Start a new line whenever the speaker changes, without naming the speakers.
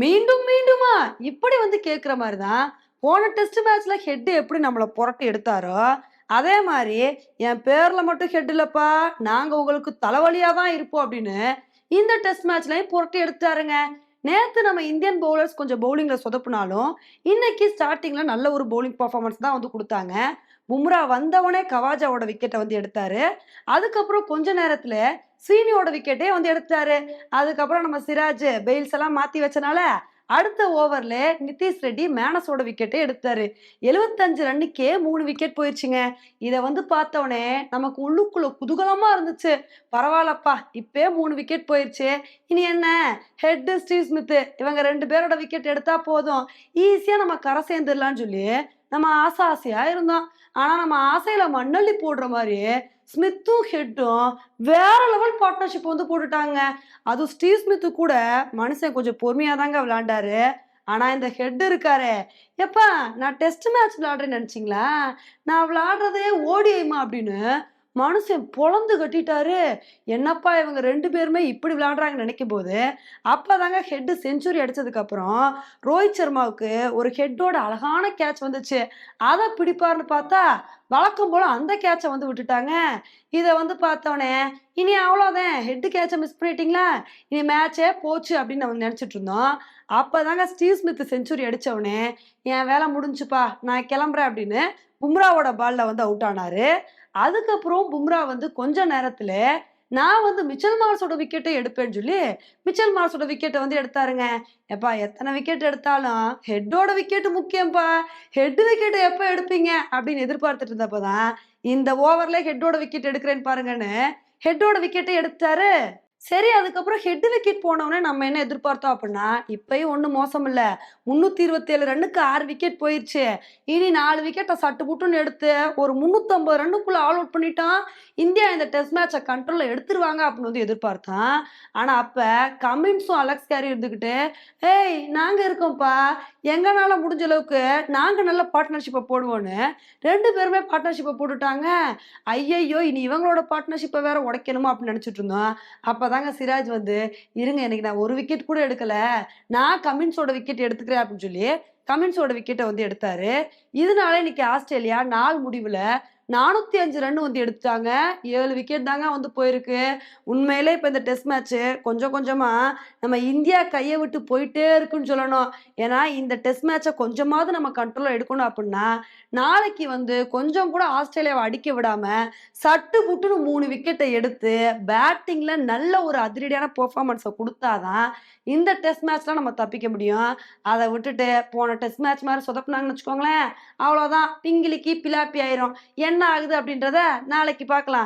மீண்டும் மீண்டுமா? இப்படி வந்து கேட்குற மாதிரி தான் போன டெஸ்ட் மேட்ச்ல ஹெட் எப்படி நம்மளை புரட்டி எடுத்தாரோ அதே மாதிரி என் பேர்ல மட்டும் ஹெட் இல்லப்பா. நாங்க உங்களுக்கு தலைவலியா தான் இருப்போம் அப்படின்னு இந்த டெஸ்ட் மேட்ச்லயும் புரட்டி எடுத்தாருங்க நேற்று நம்ம இந்தியன் பவுலர்ஸ் கொஞ்சம் பவுலிங்கில் சொதப்புனாலும் இன்னைக்கு ஸ்டார்டிங்கில் நல்ல ஒரு பவுலிங் பர்ஃபார்மன்ஸ் தான் வந்து கொடுத்தாங்க. பும்ரா வந்தவனே கவாஜாவோட விக்கெட்டை வந்து எடுத்தாரு. அதுக்கப்புறம் கொஞ்ச நேரத்தில் சீனியோட விக்கெட்டே வந்து எடுத்தாரு. அதுக்கப்புறம் நம்ம சிராஜ் பெயில்ஸ் எல்லாம் மாற்றி வச்சனால அடுத்த ஓவர்ல நிதிஷ் ரெட்டி மேனஸோட விக்கெட்டை எடுத்தாரு. எழுபத்தஞ்சு ரன்னுக்கே மூணு விக்கெட் போயிடுச்சுங்க இதை வந்து பார்த்தவொடனே நமக்கு உள்ளுக்குள்ள குதூகலமா இருந்துச்சு. பரவாயில்லப்பா இப்பே மூணு விக்கெட் போயிடுச்சு இனி என்ன? ஹெட் ஸ்டீவ் ஸ்மித் இவங்க ரெண்டு பேரோட விக்கெட் எடுத்தா போதும். ஈஸியா நம்ம கரை சேர்ந்துடலாம்னு சொல்லி நம்ம ஆசை ஆசையா இருந்தோம் ஆனா நம்ம ஆசையில மண்ணள்ளி போடுற மாதிரி ஸ்மித்தும் ஹெட்டும் வேற லெவல் பார்ட்னர்ஷிப் வந்து போட்டுட்டாங்க. அதுவும் ஸ்டீவ் ஸ்மித்து கூட மனுஷன் கொஞ்சம் பொறுமையா தாங்க விளையாண்டாரு. ஆனா இந்த ஹெட் இருக்காரு. எப்பா நான் டெஸ்ட் மேட்ச் விளையாடுறேன்னு நினைச்சிங்களா? நான் விளையாடுறதே ஓடிஐமா அப்படின்னு மனுஷன் பொழந்து கட்டிட்டாரு. என்னப்பா இவங்க ரெண்டு பேருமே இப்படி விளையாடுறாங்கன்னு நினைக்கும் போது அப்பதாங்க ஹெட்டு செஞ்சுரி அடிச்சதுக்கு அப்புறம் ரோஹித் சர்மாவுக்கு ஒரு ஹெட்டோட அழகான கேட்ச் வந்துச்சு. அதை பிடிப்பாருன்னு பார்த்தா வழக்கம் போல அந்த கேட்சை வந்து விட்டுட்டாங்க. இதை வந்து பார்த்தோன்னே இனி அவ்வளோதான் ஹெட்டு கேட்சை மிஸ் பண்ணிட்டீங்களா? இனி மேட்சே போச்சு அப்படின்னு நம்ம நினச்சிட்டு இருந்தோம். அப்போதாங்க ஸ்டீவ் ஸ்மித் செஞ்சுரி அடித்தவொடனே என் வேலை முடிஞ்சுப்பா நான் கிளம்புறேன் அப்படின்னு பும்ராவோட பாலில் வந்து அவுட் ஆனாரு. அதுக்கப்புறம் பும்ரா வந்து கொஞ்ச நேரத்துல நான் வந்து மிச்சல் மார்ஸோட விக்கெட்டை எடுப்பேன்னு சொல்லி மிச்சல் மார்ஸோட விக்கெட்டை வந்து எடுத்தாருங்க. எப்பா எத்தனை விக்கெட் எடுத்தாலும் ஹெட்டோட விக்கெட் முக்கியம்ப்பா ஹெட் விக்கெட்டை எப்போ எடுப்பீங்க? அப்படின்னு எதிர்பார்த்துட்டு இருந்தப்பதான் இந்த ஓவர்ல ஹெட்டோட விக்கெட் எடுக்கிறேன்னு பாருங்கன்னு ஹெட்டோட விக்கெட்டை எடுத்தாரு. சரி அதுக்கப்புறம் ஹெட் விக்கெட் போனவொடனே நம்ம என்ன எதிர்பார்த்தோம் அப்படின்னா இப்பயும் ஒன்றும் மோசம் இல்லை முந்நூற்றி இருபத்தேழு ரன்னுக்கு ஆறு விக்கெட் போயிடுச்சு இனி நாலு விக்கெட்டை சட்டு புட்டுன்னு எடுத்து ஒரு முந்நூற்றம்பது ரன்னுக்குள்ளே ஆல் அவுட் பண்ணிட்டான். இந்தியா இந்த டெஸ்ட் மேட்சை கண்ட்ரோலில் எடுத்துருவாங்க அப்படின்னு வந்து எதிர்பார்த்தான். ஆனால் அப்போ கமின்ஸும் அலெக்ஸ் கேரி இருந்துக்கிட்டு ஏய் நாங்கள் இருக்கோம்ப்பா. எங்களால் முடிஞ்ச அளவுக்கு நாங்கள் நல்ல பார்ட்னர்ஷிப்பை போடுவோன்னு ரெண்டு பேருமே பார்ட்னர்ஷிப்பை போட்டுட்டாங்க. ஐயையோ இனி இவங்களோட பார்ட்னர்ஷிப்பை வேற உடைக்கணுமா அப்படின்னு நினச்சிட்டு இருந்தோம். அப்போதாங்க சிராஜ் வந்து இருங்க எனக்கு நான் ஒரு விக்கெட் கூட எடுக்கலை. நான் கமின்ஸோட விக்கெட் எடுத்துக்கிறேன் அப்படின்னு சொல்லி கமின்ஸோட விக்கெட்டை வந்து எடுத்தாரு. இதனால இன்னைக்கு ஆஸ்திரேலியா நாள் முடிவில் நானூற்றி அஞ்சு ரன் வந்து எடுத்தாங்க ஏழு விக்கெட் தாங்க வந்து போயிருக்கு. உண்மையிலே இப்போ இந்த டெஸ்ட் மேட்ச்சு கொஞ்சம் கொஞ்சமாக நம்ம இந்தியா கையை விட்டு போயிட்டே இருக்குன்னு சொல்லணும். ஏன்னா இந்த டெஸ்ட் மேட்சை கொஞ்சமாவது நம்ம கண்ட்ரோல் எடுக்கணும் அப்படின்னா நாளைக்கு வந்து கொஞ்சம் கூட ஆஸ்திரேலியாவை அடிக்க விடாம சட்டு புட்டுன்னு மூணு விக்கெட்டை எடுத்து பேட்டிங்ல நல்ல ஒரு அதிரடியான பெர்ஃபார்மன்ஸை கொடுத்தாதான் இந்த டெஸ்ட் மேட்ச்லாம் நம்ம தப்பிக்க முடியும். அதை விட்டுட்டு போன டெஸ்ட் மேட்ச் மாதிரி சொதப்புனாங்கன்னு வச்சுக்கோங்களேன். அவ்வளோதான் பிங்கிலிக்கு பிலாப்பி ஆயிரும். என்ன ஆகுது அப்படின்றத நாளைக்கு பார்க்கலாம்